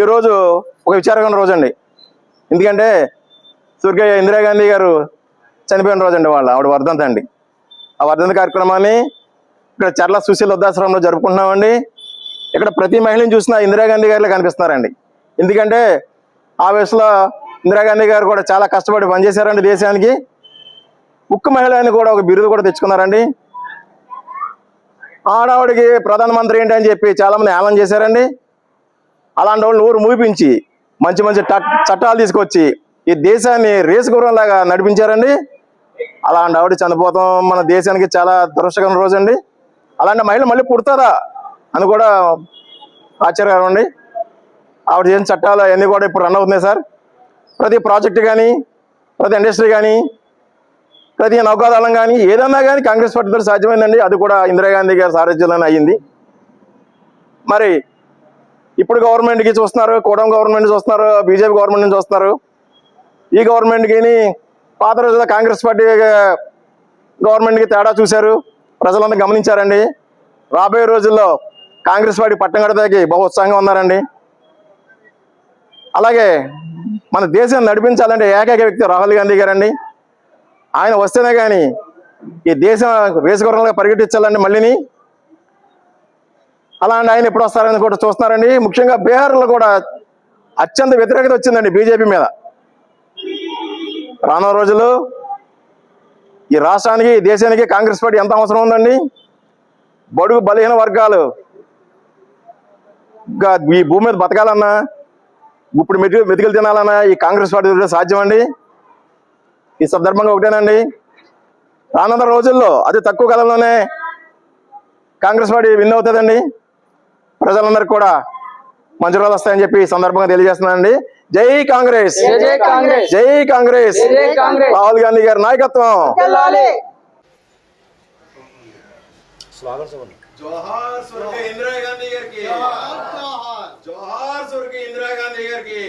ఈరోజు ఒక విచారకరమైన రోజు అండి ఎందుకంటే స్వర్గీయ ఇందిరాగాంధీ గారు చనిపోయిన రోజు అండి వాళ్ళ ఆవిడ వర్ధంతి అండి. ఆ వర్ధంతి కార్యక్రమాన్ని ఇక్కడ చర్ల సుశీల వృద్ధాశ్రమంలో జరుపుకుంటున్నామండి. ఇక్కడ ప్రతి మహిళని చూసినా ఇందిరాగాంధీ గారిలో కనిపిస్తున్నారండి. ఎందుకంటే ఆ వయసులో ఇందిరాగాంధీ గారు కూడా చాలా కష్టపడి పనిచేశారండి దేశానికి. ఉక్కు మహిళ అని కూడా ఒక బిరుదు కూడా తెచ్చుకున్నారండి. ఆడావిడికి ప్రధానమంత్రి ఏంటి అని చెప్పి చాలా మంది చేశారండి. అలాంటి వాళ్ళని ఊరు మూపించి మంచి మంచి చట్టాలు తీసుకొచ్చి ఈ దేశాన్ని రేసు గుర్రంలాగా నడిపించారండి. అలాంటి ఆవిడ చనిపోతాం మన దేశానికి చాలా దురదృష్టకరమైన రోజు అండి అలాంటి మహిళ మళ్ళీ పుడతారా అని కూడా ఆశ్చర్యకరం అండి. ఆవిడ చేసిన చట్టాలు అవన్నీ కూడా ఇప్పుడు రన్ అవుతున్నాయి సార్. ప్రతి ప్రాజెక్టు కానీ ప్రతి ఇండస్ట్రీ కానీ ప్రతి నౌకాదళం కానీ ఏదన్నా కానీ కాంగ్రెస్ పార్టీతో సాధ్యమైందండి. అది కూడా ఇందిరాగాంధీ గారి సారథ్యంలోనే అయ్యింది. మరి ఇప్పుడు గవర్నమెంట్కి చూస్తున్నారు కూడం గవర్నమెంట్ చూస్తున్నారు బీజేపీ గవర్నమెంట్ నుంచి చూస్తున్నారు. ఈ గవర్నమెంట్కి పాత రోజుల్లో కాంగ్రెస్ పార్టీ గవర్నమెంట్కి తేడా చూశారు. ప్రజలందరూ గమనించారండి. రాబోయే రోజుల్లో కాంగ్రెస్ పార్టీ పట్టం కడతాకి బహు ఉత్సాహంగా ఉన్నారండి. అలాగే మన దేశం నడిపించాలంటే ఏకైక వ్యక్తి రాహుల్ గాంధీ గారండి. ఆయన వస్తేనే కానీ ఈ దేశం రేసుగుర్రంగా పరిగెట్టించాలండి మళ్ళీని. అలాంటి ఆయన ఎప్పుడు వస్తారని కూడా చూస్తున్నారండి. ముఖ్యంగా బీహార్లో కూడా అత్యంత వ్యతిరేకత వచ్చిందండి బీజేపీ మీద. రానున్న రోజులు ఈ రాష్ట్రానికి దేశానికి కాంగ్రెస్ పార్టీ ఎంత అవసరం ఉందండి? బడుగు బలహీన వర్గాలు ఇంకా ఈ భూమి మీద బతకాలన్నా ఇప్పుడు మెతుకు మెతుకులు తినాలన్నా ఈ కాంగ్రెస్ పార్టీ ద్వారా సాధ్యం అండి ఈ సందర్భంగా ఒకటేనండి. రానున్న రోజుల్లో అతి తక్కువ కాలంలోనే కాంగ్రెస్ పార్టీ విన్ అవుతుందండి. ప్రజలందరికీ కూడా మంచి రోజులు వస్తాయని చెప్పి ఈ సందర్భంగా తెలియజేస్తున్నానండి. జై కాంగ్రెస్. జై జై కాంగ్రెస్. జై కాంగ్రెస్. జై జై కాంగ్రెస్. రాహుల్ గాంధీ గారి నాయకత్వం. జోహార్ ఇందిరా గాంధీ గారికి. జోహార్. స్వర్గీయ ఇందిరా గాంధీ గారికి.